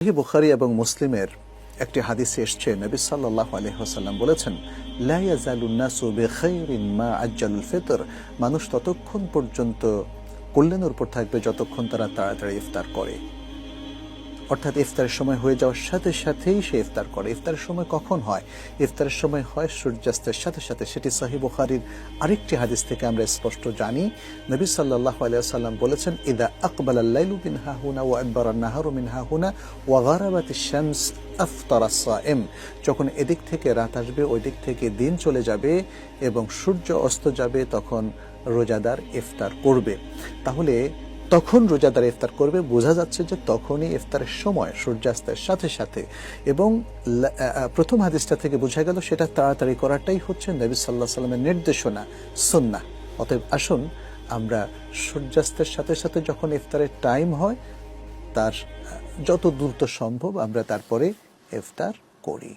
বুখারী এবং মুসলিমের একটি হাদিসে এসছে, নবী সাল্লাহ আলাইহি বলেছেন মানুষ ততক্ষণ পর্যন্ত কল্যাণের উপর থাকবে যতক্ষণ তারা তাড়াতাড়ি ইফতার করে। অর্থাৎ ইফতারের সময় হয়ে যাওয়ার সাথে সাথেই সে ইফতার করে। ইফতারের সময় কখন হয়? ইফতারের সময় হয় সূর্যাস্তের সাথে সাথে। সেটি সহি বুখারির আরেকটি হাদিস থেকে আমরা স্পষ্ট জানি। নবী সাল্লাল্লাহু আলাইহি সাল্লাম বলেছেন, ইদা আকবাল আল্লাইলু মিন হাহুনা ওয়া আদবার নাহারু মিন হাহুনা ওয়া গারাবাত শামস আফতার সাইম যখন এদিক থেকে রাত আসবে ওই দিক থেকে দিন চলে যাবে এবং সূর্য অস্ত যাবে, তখন রোজাদার ইফতার করবে। তাহলে তখন রোজাদার ইফতার করবে। বোঝা যাচ্ছে যে তখনই ইফতারের সময় সূর্যাস্তের সাথে সাথে এবং প্রথম হাদিসটা থেকে বোঝা গেল সেটা তাড়াতাড়ি করাটাই হচ্ছে নবী সাল্লাহ সাল্লামের নির্দেশনা, সুন্নাহ। অতএব আসুন আমরা সূর্যাস্তের সাথে সাথে যখন ইফতারের টাইম হয়, তার যত দ্রুত সম্ভব আমরা তারপরে ইফতার করি।